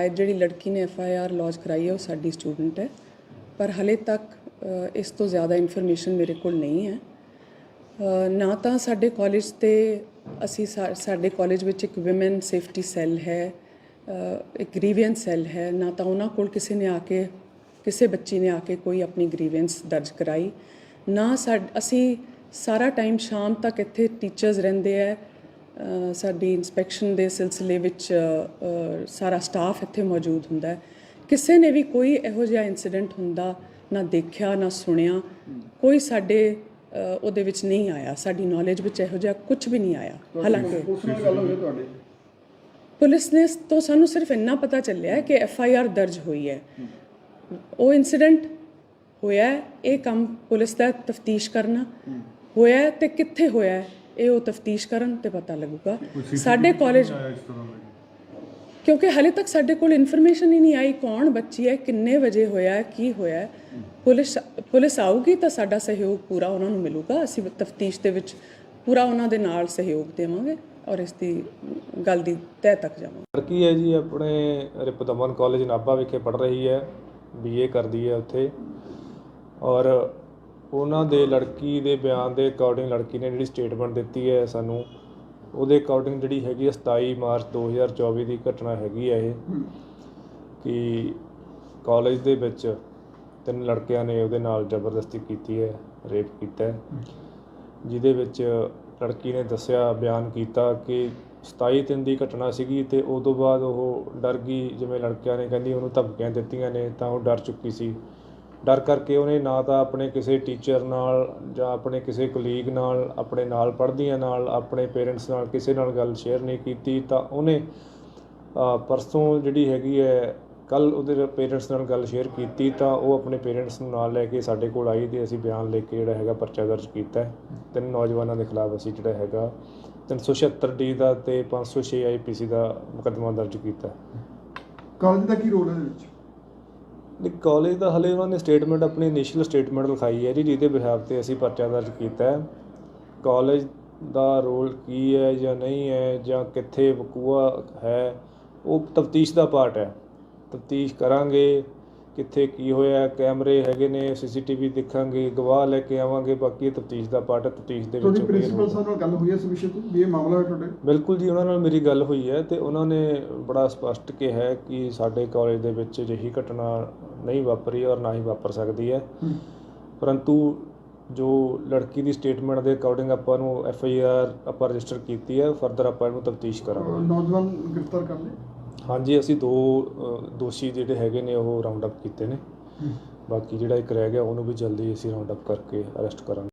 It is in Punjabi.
ਸ਼ਾਇਦ ਜਿਹੜੀ ਲੜਕੀ ਨੇ ਐਫ ਆਈ ਆਰ ਲੌਂਚ ਕਰਾਈ ਹੈ, ਉਹ ਸਾਡੀ ਸਟੂਡੈਂਟ ਹੈ। ਪਰ ਹਲੇ ਤੱਕ ਇਸ ਤੋਂ ਜ਼ਿਆਦਾ ਇਨਫੋਰਮੇਸ਼ਨ ਮੇਰੇ ਕੋਲ ਨਹੀਂ ਹੈ। ਨਾ ਤਾਂ ਸਾਡੇ ਕਾਲਜ ਤੇ ਅਸੀਂ ਸਾਡੇ ਕਾਲਜ ਵਿੱਚ ਇੱਕ ਔਮਨ ਸੇਫਟੀ ਸੈੱਲ ਹੈ ਇੱਕ ਗ੍ਰੀਵੈਂਸ ਸੈੱਲ ਹੈ। ਨਾ ਤਾਂ ਉਹਨਾਂ ਕੋਲ ਕਿਸੇ ਨੇ ਆ ਕੇ, ਕਿਸੇ ਬੱਚੀ ਨੇ ਆ ਕੇ ਕੋਈ ਆਪਣੀ ਗ੍ਰੀਵੈਂਸ ਦਰਜ ਕਰਾਈ। ਨਾ ਸਾਡ- ਅਸੀਂ ਸਾਰਾ ਟਾਈਮ ਸ਼ਾਮ ਤੱਕ ਇੱਥੇ ਟੀਚਰਸ ਰਹਿੰਦੇ ਆ ਸਾਡੀ ਇਨਸਪੈਕਸ਼ਨ ਦੇ ਸਿਲਸਿਲੇ ਵਿੱਚ ਸਾਰਾ ਸਟਾਫ ਇੱਥੇ ਮੌਜੂਦ ਹੁੰਦਾ ਹੈ। ਕਿਸੇ ਨੇ ਵੀ ਕੋਈ ਇਹੋ ਜਿਹਾ ਇਨਸੀਡੈਂਟ ਹੁੰਦਾ ਨਾ ਦੇਖਿਆ ਨਾ ਸੁਣਿਆ ਕੋਈ ਸਾਡੇ ਉਹਦੇ ਵਿੱਚ ਨਹੀਂ ਆਇਆ। ਸਾਡੀ ਨੌਲੇਜ ਵਿੱਚ ਇਹੋ ਜਿਹਾ ਕੁਝ ਵੀ ਨਹੀਂ ਆਇਆ। ਹਾਲਾਂਕਿ ਪੁਲਿਸ ਨੇ ਤੋਂ ਸਾਨੂੰ ਸਿਰਫ ਇੰਨਾ ਪਤਾ ਚੱਲਿਆ ਹੈ ਕਿ ਐਫ ਆਈ ਆਰ ਦਰਜ ਹੋਈ ਹੈ। ਉਹ ਇਨਸੀਡੈਂਟ ਹੋਇਆ ਇਹ ਕੰਮ ਪੁਲਿਸ ਦਾ ਤਫਤੀਸ਼ ਕਰਨਾ। ਹੋਇਆ ਤੇ ਕਿੱਥੇ ਹੋਇਆ ਇਹ ਉਹ ਤਫਤੀਸ਼ ਕਰਨ ਤੇ ਪਤਾ ਲੱਗੂਗਾ। ਸਾਡੇ ਕਾਲਜ ਕਿਉਂਕਿ ਹਲੇ ਤੱਕ ਸਾਡੇ ਕੋਲ ਇਨਫੋਰਮੇਸ਼ਨ ਹੀ ਨਹੀਂ ਆਈ ਕੌਣ ਬੱਚੀ ਹੈ ਕਿੰਨੇ ਵਜੇ ਹੋਇਆ ਹੈ, ਕੀ ਹੋਇਆ ਹੈ। ਪੁਲਿਸ ਪੁਲਿਸ ਆਊਗੀ ਤਾਂ ਸਾਡਾ ਸਹਿਯੋਗ ਪੂਰਾ ਉਹਨਾਂ ਨੂੰ ਮਿਲੂਗਾ। ਅਸੀਂ ਤਫਤੀਸ਼ ਦੇ ਵਿੱਚ ਪੂਰਾ ਉਹਨਾਂ ਦੇ ਨਾਲ ਸਹਿਯੋਗ ਦੇਵਾਂਗੇ ਔਰ ਇਸ ਦੀ ਗੱਲ ਦੀ ਤਹਿ ਤੱਕ ਜਾਵਾਂਗੇ। ਲੜਕੀ ਹੈ ਜੀ ਆਪਣੇ ਰਿਪਦਮਨ ਕਾਲਜ ਨਾਭਾ ਵਿਖੇ ਪੜ ਰਹੀ ਹੈ ਬੀਏ ਕਰਦੀ ਹੈ ਉੱਥੇ। ਔਰ ਉਹਨਾਂ ਦੇ ਲੜਕੀ ਦੇ ਬਿਆਨ ਦੇ ਅਕੋਰਡਿੰਗ ਲੜਕੀ ਨੇ ਜਿਹੜੀ ਸਟੇਟਮੈਂਟ ਦਿੱਤੀ ਹੈ ਸਾਨੂੰ ਉਹਦੇ ਅਕੋਰਡਿੰਗ ਜਿਹੜੀ ਹੈਗੀ ਹੈ 27 ਮਾਰਚ 2024 ਦੀ ਘਟਨਾ ਹੈਗੀ ਹੈ ਇਹ ਕਿ ਕਾਲਜ ਦੇ ਵਿੱਚ ਤਿੰਨ ਲੜਕਿਆਂ ਨੇ ਉਹਦੇ ਨਾਲ ਜ਼ਬਰਦਸਤੀ ਕੀਤੀ ਹੈ ਰੇਪ ਕੀਤਾ ਹੈ। ਜਿਹਦੇ ਵਿੱਚ ਲੜਕੀ ਨੇ ਦੱਸਿਆ ਬਿਆਨ ਕੀਤਾ ਕਿ 27 ਦਿਨ ਦੀ ਘਟਨਾ ਸੀਗੀ ਤੇ ਉਸ ਤੋਂ ਬਾਅਦ ਉਹ ਡਰ ਗਈ ਜਿਵੇਂ ਲੜਕਿਆਂ ਨੇ ਕਹਿੰਦੀ ਉਹਨੂੰ ਧਮਕੀਆਂ ਦਿੱਤੀਆਂ ਨੇ ਤਾਂ ਉਹ ਡਰ ਚੁੱਕੀ ਸੀ। ਡਰ ਕਰਕੇ ਉਹਨੇ ਨਾ ਤਾਂ ਆਪਣੇ ਕਿਸੇ ਟੀਚਰ ਨਾਲ ਜਾਂ ਆਪਣੇ ਕਿਸੇ ਕੁਲੀਗ ਨਾਲ, ਆਪਣੇ ਨਾਲ ਪੜ੍ਹਦੀਆਂ ਨਾਲ, ਆਪਣੇ ਪੇਰੈਂਟਸ ਨਾਲ ਕਿਸੇ ਨਾਲ ਗੱਲ ਸ਼ੇਅਰ ਨਹੀਂ ਕੀਤੀ ਤਾਂ ਉਹਨੇ ਪਰਸੋਂ ਜਿਹੜੀ ਹੈਗੀ ਹੈ ਕੱਲ ਉਹਦੇ ਪੇਰੈਂਟਸ ਨਾਲ ਗੱਲ ਸ਼ੇਅਰ ਕੀਤੀ ਤਾਂ ਉਹ ਆਪਣੇ ਪੇਰੈਂਟਸ ਨੂੰ ਨਾਲ ਲੈ ਕੇ ਸਾਡੇ ਕੋਲ ਆਈ ਤੇ ਅਸੀਂ ਬਿਆਨ ਲੈ ਕੇ ਜਿਹੜਾ ਹੈਗਾ ਪਰਚਾ ਦਰਜ ਕੀਤਾ। ਤਿੰਨ ਨੌਜਵਾਨਾਂ ਦੇ ਖਿਲਾਫ ਅਸੀਂ ਜਿਹੜਾ ਹੈਗਾ 376 ਡੀ ਦਾ ਤੇ 506 ਆਈਪੀਸੀ ਦਾ ਮੁਕੱਦਮਾ ਦਰਜ ਕੀਤਾ। ਕਾਲਜ ਦਾ ਕੀ ਰੋਲ ਹੈ ਇਹਦੇ ਵਿੱਚ? ਨਹੀਂ ਕਾਲਜ ਦਾ ਹਲੇ ਉਹਨਾਂ ਨੇ ਸਟੇਟਮੈਂਟ ਆਪਣੀ ਇਨੀਸ਼ੀਅਲ ਸਟੇਟਮੈਂਟ ਲਿਖਾਈ ਹੈ ਜੀ ਜਿਹਦੇ ਬਿਹਾਫ ਤੇ ਅਸੀਂ ਪਰਚਾ ਦਰਜ ਕੀਤਾ ਹੈ। ਕਾਲਜ ਦਾ ਰੋਲ ਕੀ ਹੈ ਜਾਂ ਨਹੀਂ ਹੈ ਜਾਂ ਕਿੱਥੇ ਵਕੂਆ ਹੈ ਉਹ ਤਫਤੀਸ਼ ਦਾ ਪਾਰਟ ਹੈ। ਤਫਤੀਸ਼ ਕਰਾਂਗੇ ਕਿੱਥੇ ਕੀ ਹੋਇਆ ਕੈਮਰੇ ਹੈਗੇ ਨੇ ਸੀਸੀਟੀਵੀ ਦੇਖਾਂਗੇ ਗਵਾਹ ਲੈ ਕੇ ਆਵਾਂਗੇ ਬਾਕੀ ਇਹ ਤਫਤੀਸ਼ ਦਾ ਪਾਰਟ ਹੈ ਤਫਤੀਸ਼ ਦੇ ਵਿੱਚ ਤੁਹਾਡੀ ਪ੍ਰਿੰਸੀਪਲ। ਸਾਹਿਬ ਨਾਲ ਗੱਲ ਹੋਈ ਹੈ ਇਸ ਵਿਸ਼ੇ ਤੇ ਵੀ ਇਹ ਮਾਮਲਾ ਹੈ ਤੁਹਾਡੇ? ਬਿਲਕੁਲ ਜੀ ਉਹਨਾਂ ਨਾਲ ਮੇਰੀ ਗੱਲ ਹੋਈ ਹੈ ਤੇ ਉਹਨਾਂ ਨੇ ਬੜਾ ਸਪਸ਼ਟ ਕਿਹਾ ਹੈ ਕਿ ਸਾਡੇ ਕਾਲਜ ਦੇ ਵਿੱਚ ਅਜਿਹੀ ਘਟਨਾ ਨਹੀਂ ਵਾਪਰੀ ਔਰ ਨਾ ਹੀ ਵਾਪਰ ਸਕਦੀ ਹੈ। ਪਰੰਤੂ ਜੋ ਲੜਕੀ ਦੀ ਸਟੇਟਮੈਂਟ ਦੇ ਅਕੋਰਡਿੰਗ ਆਪਾਂ ਨੂੰ ਐਫ ਆਈ ਆਰ ਆਪਾਂ ਰਜਿਸਟਰ ਕੀਤੀ ਹੈ ਫਰਦਰ ਆਪਾਂ ਇਹਨੂੰ ਤਫਤੀਸ਼ ਕਰਾਂਗੇ। ਨੌਜਵਾਨ ਗ੍ਰਿਫਤਾਰ ਕਰ ਲਏ? ਹਾਂਜੀ ਅਸੀਂ ਦੋ ਦੋਸ਼ੀ ਜਿਹੜੇ ਹੈਗੇ ਨੇ ਉਹ ਰਾਉਂਡ ਅਪ ਕੀਤੇ ਨੇ। ਬਾਕੀ ਜਿਹੜਾ ਇੱਕ ਰਹਿ ਗਿਆ ਉਹਨੂੰ ਵੀ ਜਲਦੀ ਅਸੀਂ ਰਾਉਂਡ ਅਪ ਕਰਕੇ ਅਰੈਸਟ ਕਰਾਂਗੇ।